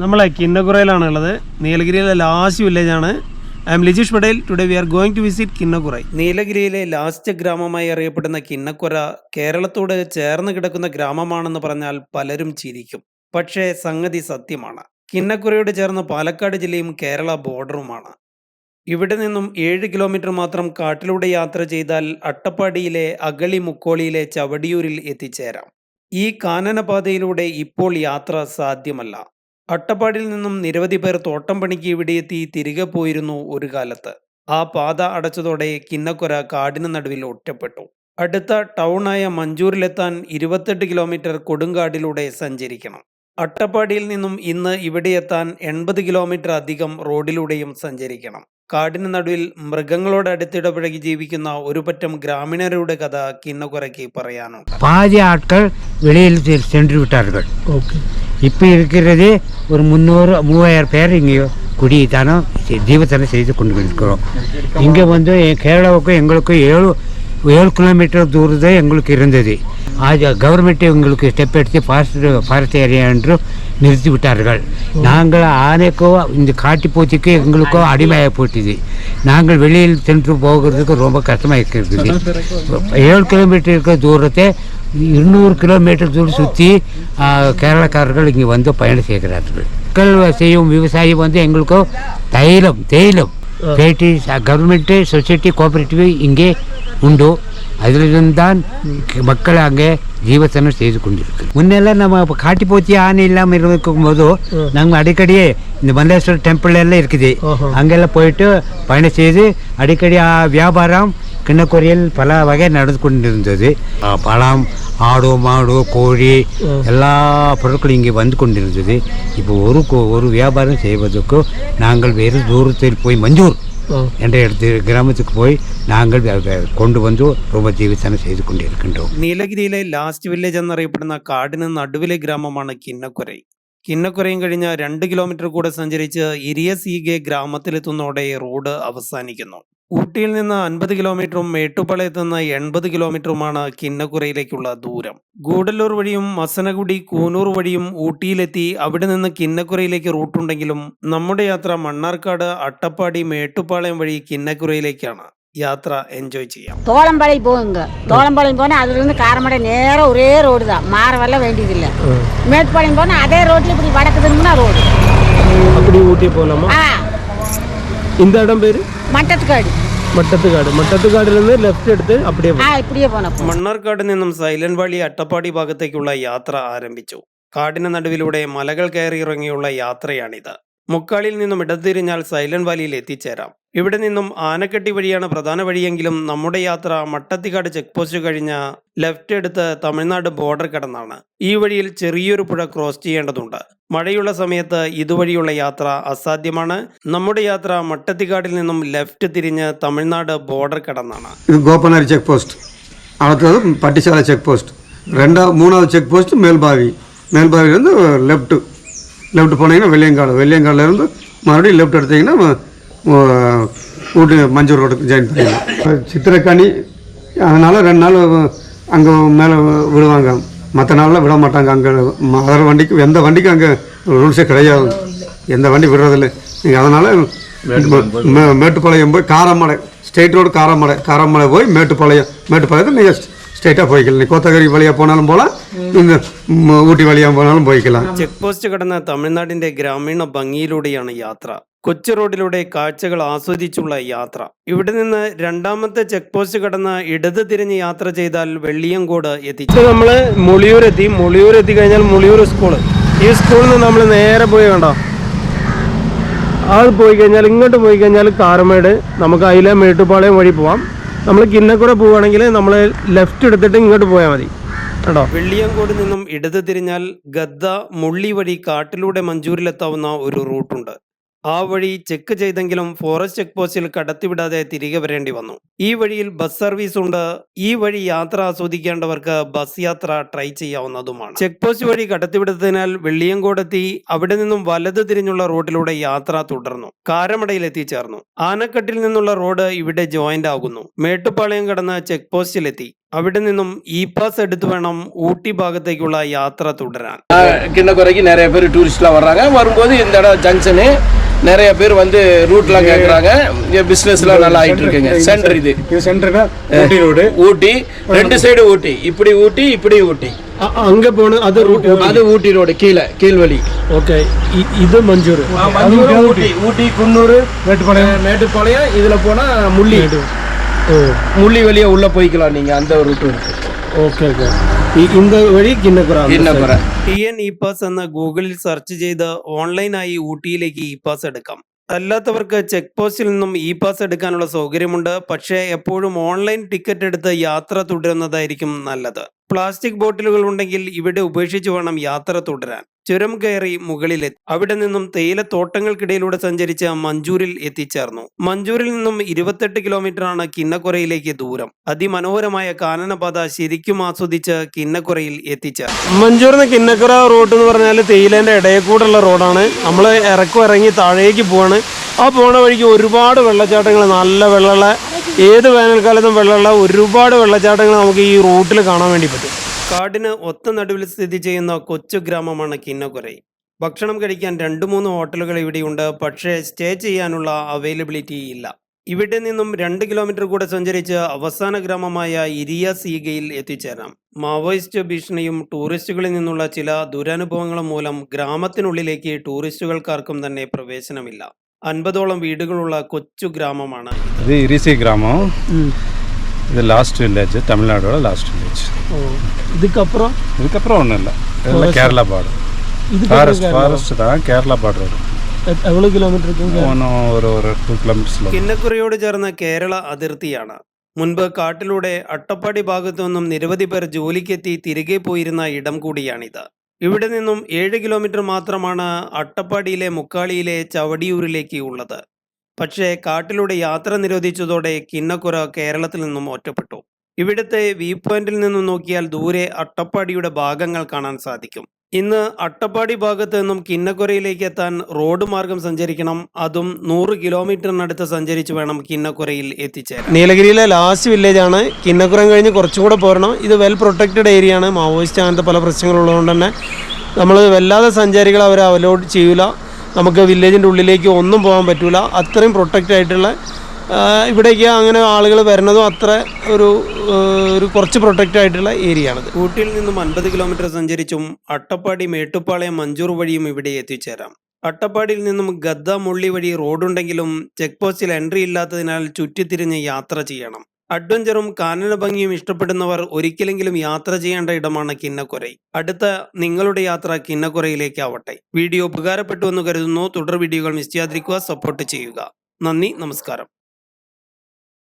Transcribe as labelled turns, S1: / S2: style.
S1: നമ്മളെ കിന്നക്കുറയിലാണ് ഉള്ളത് നീലഗിരിയിലെ ലാസ്റ്റ് വില്ലേജ് ആണ്. I'm Lijeesh Patel today we are going to visit Kinnakorai നീലഗിരിയിലെ last ഗ്രാമമായി അറിയപ്പെടുന്ന കിന്നക്കുര കേരളത്തോട് ചേർന്ന് കിടക്കുന്ന ഗ്രാമമാണെന്ന് പറഞ്ഞാൽ പലരും ചിരിക്കും. പക്ഷേ സംഗതി സത്യമാണ്. കിന്നക്കുരയോട് ചേർന്ന് പാലക്കാട് ജില്ലയും കേരള ബോർഡറുമാണ്. ഇവിടെ നിന്നും ഏഴ് കിലോമീറ്റർ മാത്രം കാട്ടിലൂടെ യാത്ര ചെയ്താൽ അട്ടപ്പാടിയിലെ അഗളി മുക്കോളിയിലെ ചവടിയൂരിൽ എത്തിച്ചേരാം. ഈ കാനനപാതയിലൂടെ ഇപ്പോൾ യാത്ര സാധ്യമല്ല. അട്ടപ്പാടിയിൽ നിന്നും നിരവധി പേർ തോട്ടം പണിക്ക് ഇവിടെയെത്തി തിരികെ പോയിരുന്നു ഒരു കാലത്ത്. ആ പാത അടച്ചതോടെ കിന്നക്കൊര കാടിന് നടുവിൽ ഒറ്റപ്പെട്ടു. അടുത്ത ടൗണായ മഞ്ചൂരിലെത്താൻ ഇരുപത്തെട്ട് കിലോമീറ്റർ കൊടുങ്കാടിലൂടെ സഞ്ചരിക്കണം. അട്ടപ്പാടിയിൽ നിന്നും ഇന്ന് ഇവിടെ എത്താൻ എൺപത് കിലോമീറ്റർ അധികം റോഡിലൂടെയും സഞ്ചരിക്കണം. കാടിന് നടുവിൽ മൃഗങ്ങളോട് അടുത്തിടപഴകി ജീവിക്കുന്ന ഒരു പറ്റം ഗ്രാമീണരുടെ കഥ കിന്നക്കുറയ്ക്ക് പറയാനുണ്ട്
S2: பாதி ஆட்கள் வெளியில் செ- சென்று விட்டார்கள்
S1: ഓക്കെ
S2: இப்போ இருக்கிறது ஒரு முந்நூறு மூவாயிரம் பேர் இங்கே குடித்தானம் ஜீவத்தனம் செய்து கொண்டு இருக்கிறோம் இங்கே வந்து எ- கேரளாவுக்கும் எங்களுக்கும் ஏழு ஏழு கிலோமீட்டர் தூரத்தை எங்களுக்கு இருந்தது அது கவர்மெண்ட்டே எங்களுக்கு ஸ்டெப் எடுத்து ஃபாரஸ்ட் ஃபாரஸ்ட் ஏரியா என்று நிறுத்தி விட்டார்கள். நாங்கள் ஆனைக்கோ இந்த காட்டுப்பூச்சிக்கு எங்களுக்கோ அடிமையாக போட்டுது நாங்கள் வெளியில் சென்று போகிறதுக்கு ரொம்ப கஷ்டமாக இருக்கிறது. ஏழு கிலோமீட்டர் இருக்கிற தூரத்தை இருநூறு கிலோமீட்டர் தூரம் சுற்றி கேரளக்காரர்கள் இங்கே வந்து பயணம் செய்கிறார்கள். மக்கள் செய்யும் விவசாயம் வந்து எங்களுக்கோ தைலம் தேயிலம். பேட்டி கவர்மெண்ட்டு சொசைட்டி கோஆபரேட்டிவ் இங்கே உண்டு. அதிலிருந்து தான் மக்கள் அங்கே ஜீவத்தனம் செய்து கொண்டிருக்கு முன்னெல்லாம் நம்ம காட்டி போத்தி ஆணை இல்லாமல் இருக்கும் போது நாங்கள் அடிக்கடி இந்த மல்லேஸ்வரர் டெம்பிள் எல்லாம் இருக்குது. அங்கெல்லாம் போயிட்டு பயணம் செய்து அடிக்கடி வியாபாரம் கிண்ணக்குறையில் பல வகை நடந்து கொண்டிருந்தது ஆ, பழம் ஆடு மாடு கோழி எல்லா பொருட்களும் இங்கே வந்து கொண்டிருந்தது இப்போ ஒரு கோ- ஒரு வியாபாரம் செய்வதற்கு நாங்கள் வேறு தூரத்தில் போய் மஞ்சூர் என்ற இடத்து கிராமத்துக்கு போய் நாங்கள் வே- வே- கொண்டு வந்து ரொம்ப ஜீவித்தனம் செய்து கொண்டிருக்கின்றோம்
S1: നീലഗിരിയിലെ ലാസ്റ്റ് വില്ലേജ് എന്നറിയപ്പെടുന്ന കാടിന് നടുവിലെ ഗ്രാമമാണ് കിന്നക്കുരൈ കിന്നക്കുരയും കഴിഞ്ഞ് രണ്ട് കിലോമീറ്റർ കൂടെ സഞ്ചരിച്ച് ഇരിയസീഗെ ഗ്രാമത്തിലെത്തുന്നതോടെ റോഡ് അവസാനിക്കുന്നു ഊട്ടിയിൽ നിന്ന് അൻപത് കിലോമീറ്ററും മേട്ടുപ്പാളയത്ത് നിന്ന് എൺപത് കിലോമീറ്ററുമാണ് കിന്നക്കുരയിലേക്കുള്ള ദൂരം ഗൂഡല്ലൂർ വഴിയും മസനഗുഡി കൂനൂർ വഴിയും ഊട്ടിയിലെത്തി അവിടെ നിന്ന് കിന്നക്കുരയിലേക്ക് റൂട്ടുണ്ടെങ്കിലും നമ്മുടെ യാത്ര മണ്ണാർക്കാട് അട്ടപ്പാടി മേട്ടുപ്പാളയം വഴി കിന്നക്കുരയിലേക്കാണ് യാത്ര എൻജോയ് ചെയ്യാം
S3: தோளம்பாளையம் போகுங்க தோளம்பாளையம் போனால் அதுலேருந்து காரமடை நேராக ஒரே ரோடு தான் மாற வரல வேண்டியதில்லை மேட்டுப்பாளையம் போனால் அதே ரோட்டில் இப்படி வடக்கு திரும்பினா ரோடு
S1: அப்படி ஊட்டி போகலாமா
S3: ஆ
S1: இந்த இடம் பேரு
S3: மட்டத்துக்காடு
S1: മട്ടത്തുകാട് മട്ടത്തുകാടിൽ നിന്ന് ലെഫ്റ്റ് എടുത്ത് അപ്പടിയെ
S3: ஆ இப்படியே போனோம்
S1: മണ്ണാർക്കാട് നിന്നും സൈലന്റ് വാലി അട്ടപ്പാടി ഭാഗത്തേക്കുള്ള യാത്ര ആരംഭിച്ചു കാടിന് നടുവിലൂടെ മലകൾ കയറി ഇറങ്ങിയുള്ള യാത്രയാണിത് മുക്കാളിൽ നിന്നും ഇടതിരിഞ്ഞാൽ സൈലന്റ് വാലിയിൽ എത്തിച്ചേരാം ഇവിടെ നിന്നും ആനക്കെട്ടി വഴിയാണ് പ്രധാന വഴിയെങ്കിലും നമ്മുടെ യാത്ര മട്ടത്തിക്കാട് ചെക്ക് പോസ്റ്റ് കഴിഞ്ഞ് ലെഫ്റ്റ് എടുത്ത് തമിഴ്നാട് ബോർഡർ കടന്നാണ് ഈ വഴിയിൽ ചെറിയൊരു പുഴ ക്രോസ് ചെയ്യേണ്ടതുണ്ട് മഴയുള്ള സമയത്ത് ഇതുവഴിയുള്ള യാത്ര അസാധ്യമാണ് നമ്മുടെ യാത്ര മട്ടത്തിക്കാടിൽ നിന്നും ലെഫ്റ്റ് തിരിഞ്ഞ് തമിഴ്നാട് ബോർഡർ കടന്നാണ്
S4: இது கோப்பனாரி செக் போஸ்ட் அடுத்தது பட்டிச்சாலை செக் போஸ்ட் ரெண்டாவது மூணாவது check post Melpavi மேல்பாவிலேருந்து left left போனீங்கன்னா வெள்ளியங்காடு வெள்ளியங்காடுலேருந்து மறுபடியும் லெஃப்ட் எடுத்தீங்கன்னா உ- ஊட்டி மஞ்சூர் ரோடுக்கு ஜாயின் பண்ணிடலாம் சித்திரைக்கனி அதனால் ரெண்டு நாள் அங்கே மேலே விடுவாங்க மற்ற நாளில் விட மாட்டாங்க அங்கே அதர் வண்டிக்கு எந்த வண்டிக்கும் அங்கே ரூல்ஸே கிடையாது எந்த வண்டி விடுறதில்ல நீங்கள் அதனால் மே- மேட்டுப்பாளையம் போய் காரமடை ஸ்ட்ரெயிட் ரோடு காரமடை காரமடை போய் மேட்டுப்பாளையம் மேட்டுப்பாளையத்தில் நீங்கள் ஸ்ட்ரெயிட்டாக போய்க்கலாம் நீ கோத்தகிரி வழியாக போனாலும் போகலாம் இந்த ம், ஊட்டி வழியாக போனாலும் போய்க்கலாம்
S1: ചെക്ക് പോസ്റ്റ് കടന്ന തമിഴ്നാടിന്റെ ഗ്രാമീണ ഭംഗിയിലൂടെയാണ് യാത്ര കൊച്ചു റോഡിലൂടെ കാഴ്ചകൾ ആസ്വദിച്ചുള്ള യാത്ര. ഇവിടെ നിന്ന് രണ്ടാമത്തെ ചെക്ക് പോസ്റ്റ് കടന്ന് ഇടത് തിരിഞ്ഞ് യാത്ര ചെയ്താൽ വെള്ളിയങ്കോട് എത്തിച്ചു നമ്മൾ മുളിയൂർ എത്തി മുളിയൂർ എത്തി കഴിഞ്ഞാൽ മുളിയൂർ സ്കൂൾ. ഈ സ്കൂളിൽ നിന്ന് നമ്മൾ നേരെ പോയി കണ്ടോ? അത് പോയി കഴിഞ്ഞാൽ ഇങ്ങോട്ട് പോയി കഴിഞ്ഞാൽ കാർമേട് നമുക്ക് അതിലെ മേട്ടുപാളയം വഴി പോവാം. നമ്മൾ കിന്നക്കുറ പോവുകയാണെങ്കിൽ നമ്മൾ ലെഫ്റ്റ് എടുത്തിട്ട് ഇങ്ങോട്ട് പോയാൽ മതി. കേട്ടോ വെള്ളിയങ്കോട് നിന്നും ഇടത് തിരിഞ്ഞാൽ ഗദ്ദ മുള്ളി വഴി കാട്ടിലൂടെ മഞ്ചൂരിലെത്താവുന്ന ഒരു റൂട്ടുണ്ട്. ആ വഴി ചെക്ക് ചെയ്തെങ്കിലും ഫോറസ്റ്റ് ചെക്ക് പോസ്റ്റിൽ കടത്തിവിടാതെ തിരികെ വരേണ്ടി വന്നു. ഈ വഴിയിൽ ബസ് സർവീസ് ഉണ്ട്. ഈ വഴി യാത്ര ആസ്വദിക്കേണ്ടവർക്ക് ബസ് യാത്ര ട്രൈ ചെയ്യാവുന്നതുമാണ്. ചെക്ക് പോസ്റ്റ് വഴി കടത്തിവിടുന്നതിനാൽ വെള്ളിയങ്കോടെത്തി അവിടെ നിന്നും വലത് തിരിഞ്ഞുള്ള റോഡിലൂടെ യാത്ര തുടർന്നു. കാരമടയിൽ എത്തിച്ചേർന്നു. ആനക്കട്ടിൽ നിന്നുള്ള റോഡ് ഇവിടെ ജോയിന്റ് ആകുന്നു. മേട്ടുപാളയം കടന്ന് ചെക്ക് പോസ്റ്റിലെത്തി അവിടെ നിന്നും ഇ പാസ് എടുത്തു വേണം ഊട്ടി ഭാഗത്തേക്കുള്ള യാത്ര തുടരാൻ.
S5: കിണ്ണക്കുറയ്ക്ക് നിറയെ പേര് ടൂറിസ്റ്റ്லாம் வர்றாங்க வரும்போது இந்த இடம் ஜங்ஷனு நிறைய பேர் வந்து ரூட்லாம் பிசினஸ் எல்லாம் நல்லா ஆயிட்டு இருக்குங்க சென்டர் இது
S2: சென்டர்
S5: ஊட்டி ரெண்டு சைடு ஊட்டி இப்படி ஊட்டி இப்படி ஊட்டி
S1: அங்க போன அது ரூட்
S5: அது ஊட்டி ரோடு கீழே கீழ்வழி
S1: ஓகே இது மஞ்சூர்
S5: மஞ்சூர் ஊட்டி ஊட்டி குன்னூர் மேட்டுப்பாளையம் மேட்டுப்பாளையம் இதில் போனால் முள்ளி முள்ளி வழியா உள்ள போய்க்கலாம் நீங்க அந்த ரூட் இருக்கு
S1: ഓക്കെ ഓക്കെ இந்த വഴി Kinnakkorai
S5: Kinnakkorai
S1: T N E pass എന്ന് ഗൂഗിളിൽ സെർച്ച് ചെയ്ത് ഓൺലൈനായി ഊട്ടിയിലേക്ക് ഇ പാസ് എടുക്കാം അല്ലാത്തവർക്ക് ചെക്ക് പോസ്റ്റിൽ നിന്നും ഇ പാസ് എടുക്കാനുള്ള സൗകര്യമുണ്ട് പക്ഷേ എപ്പോഴും ഓൺലൈൻ ടിക്കറ്റ് എടുത്ത് യാത്ര തുടരുന്നതായിരിക്കും നല്ലത് പ്ലാസ്റ്റിക് ബോട്ടിലുകൾ ഉണ്ടെങ്കിൽ ഇവിടെ ഉപേക്ഷിച്ച് വേണം യാത്ര തുടരാൻ ചുരം കയറി മുകളിലെത്തി അവിടെ നിന്നും തേയിലത്തോട്ടങ്ങൾക്കിടയിലൂടെ സഞ്ചരിച്ച് മഞ്ചൂരിൽ എത്തിച്ചേർന്നു. മഞ്ചൂരിൽ നിന്നും ഇരുപത്തെട്ട് കിലോമീറ്ററാണ് കിന്നക്കുറയിലേക്ക് ദൂരം. അതിമനോഹരമായ കാനനപാത ശരിക്കും ആസ്വദിച്ച് കിന്നക്കുറയിൽ എത്തിച്ചേർന്നു. മഞ്ചൂരിന്ന് കിന്നക്കുറ റോഡ് എന്ന് പറഞ്ഞാൽ തേയിലേന്റെ ഇടയിൽ കൂടെയുള്ള റോഡാണ്. നമ്മൾ ഇറക്കും ഇറങ്ങി താഴേക്ക് പോവാണ്. ആ പോണ വഴിക്ക് ഒരുപാട് വെള്ളച്ചാട്ടങ്ങൾ നല്ല വെള്ളമുള്ള ഏത് വേനൽക്കാലത്തും വെള്ളമുള്ള ഒരുപാട് വെള്ളച്ചാട്ടങ്ങൾ നമുക്ക് ഈ റൂട്ടിൽ കാണാൻ വേണ്ടി പറ്റും. കാടിന് ഒത്ത നടുവിൽ സ്ഥിതി ചെയ്യുന്ന കൊച്ചു ഗ്രാമമാണ് കിന്നകുറെ. ഭക്ഷണം കഴിക്കാൻ രണ്ട് മൂന്ന് ഹോട്ടലുകൾ ഇവിടെയുണ്ട്. പക്ഷേ സ്റ്റേ ചെയ്യാനുള്ള അവൈലബിലിറ്റി ഇല്ല. ഇവിടെ നിന്നും രണ്ട് കിലോമീറ്റർ കൂടെ സഞ്ചരിച്ച് അവസാന ഗ്രാമമായ ഇരിയ സീഗയിൽ എത്തിച്ചേരാം. മാവോയിസ്റ്റ് ഭീഷണിയും ടൂറിസ്റ്റുകളിൽ നിന്നുള്ള ചില ദുരനുഭവങ്ങളും മൂലം ഗ്രാമത്തിനുള്ളിലേക്ക് ടൂറിസ്റ്റുകൾക്കാർക്കും തന്നെ പ്രവേശനമില്ല. അൻപതോളം വീടുകളുള്ള കൊച്ചു ഗ്രാമമാണ്
S6: ഇത്. ഇരിസി ഗ്രാമം. ഇത് ലാസ്റ്റ് വില്ലേജ് தமிழ்நாடோட ലാസ്റ്റ് വില്ലേജ്
S1: ഇതിക്കപ്പുറം?
S6: ഇതിക്കപ്പുറം ഒന്നുമില്ല. இல்லை இதெல்லாம் கேரளா பார்டர் ஃபாரஸ்ட் ஃபாரஸ்ட் தான் கேரளா பார்டர்
S1: കിലോമീറ്റർ കിന്നക്കുറിയോട് ചേർന്ന കേരള അതിർത്തിയാണ്. മുൻപ് കാട്ടിലൂടെ അട്ടപ്പാടി ഭാഗത്തു നിന്നും നിരവധി പേർ ജോലിക്കെത്തി തിരികെ പോയിരുന്ന ഇടം കൂടിയാണിത്. ഇവിടെ നിന്നും ഏഴ് കിലോമീറ്റർ മാത്രമാണ് അട്ടപ്പാടിയിലെ മുക്കാളിയിലെ ചവടിയൂരിലേക്ക് ഉള്ളത്. പക്ഷേ കാട്ടിലൂടെ യാത്ര നിരോധിച്ചതോടെ കിന്നക്കുറ കേരളത്തിൽ നിന്നും ഒറ്റപ്പെട്ടു. ഇവിടുത്തെ വ്യൂ പോയിന്റിൽ നിന്നും നോക്കിയാൽ ദൂരെ അട്ടപ്പാടിയുടെ ഭാഗങ്ങൾ കാണാൻ സാധിക്കും. ഇന്ന് അട്ടപ്പാടി ഭാഗത്ത് നിന്നും കിന്നക്കുരയിലേക്ക് എത്താൻ റോഡ് മാർഗം സഞ്ചരിക്കണം. അതും നൂറ് കിലോമീറ്ററിനടുത്ത് സഞ്ചരിച്ച് വേണം കിന്നക്കുരയിൽ എത്തിച്ചേരാൻ. നീലഗിരിയിലെ ലാസ്റ്റ് വില്ലേജ് ആണ്. കിന്നക്കുരം കഴിഞ്ഞ് കുറച്ചുകൂടെ പോരണം. ഇത് വെൽ പ്രൊട്ടക്റ്റഡ് ഏരിയ ആണ്. മാവോയിസ്റ്റ് അങ്ങനത്തെ പല പ്രശ്നങ്ങളുള്ളതുകൊണ്ട് തന്നെ നമ്മൾ വല്ലാതെ സഞ്ചാരികൾ അവരെ അവലോഡ് ചെയ്യൂല. നമുക്ക് വില്ലേജിന്റെ ഉള്ളിലേക്ക് ഒന്നും പോകാൻ പറ്റില്ല അത്രയും പ്രൊട്ടക്റ്റ് ആയിട്ടുള്ള ഇവിടേക്ക് അങ്ങനെ ആളുകൾ വരുന്നതും അത്ര ഒരു ഒരു കുറച്ച് പ്രൊട്ടക്റ്റ് ആയിട്ടുള്ള ഏരിയ ആണ് ഊട്ടിയിൽ നിന്നും അൻപത് കിലോമീറ്റർ സഞ്ചരിച്ചും അട്ടപ്പാടി മേട്ടുപ്പാളയം മഞ്ചൂർ വഴിയും ഇവിടെ എത്തിച്ചേരാം. അട്ടപ്പാടിയിൽ നിന്നും ഗദ്ദ മുള്ളി വഴി റോഡുണ്ടെങ്കിലും ചെക്ക് പോസ്റ്റിൽ എൻട്രി ഇല്ലാത്തതിനാൽ ചുറ്റിത്തിരിഞ്ഞ് യാത്ര ചെയ്യണം. അഡ്വഞ്ചറും കാനന ഭംഗിയും ഇഷ്ടപ്പെടുന്നവർ ഒരിക്കലെങ്കിലും യാത്ര ചെയ്യേണ്ട ഇടമാണ് കിന്നക്കുരൈ. അടുത്ത നിങ്ങളുടെ യാത്ര കിന്നക്കുരയിലേക്ക് ആവട്ടെ വീഡിയോ ഉപകാരപ്പെട്ടു എന്ന് കരുതുന്നു. തുടർ വീഡിയോകൾ മിസ് സപ്പോർട്ട് ചെയ്യുക. നന്ദി നമസ്കാരം.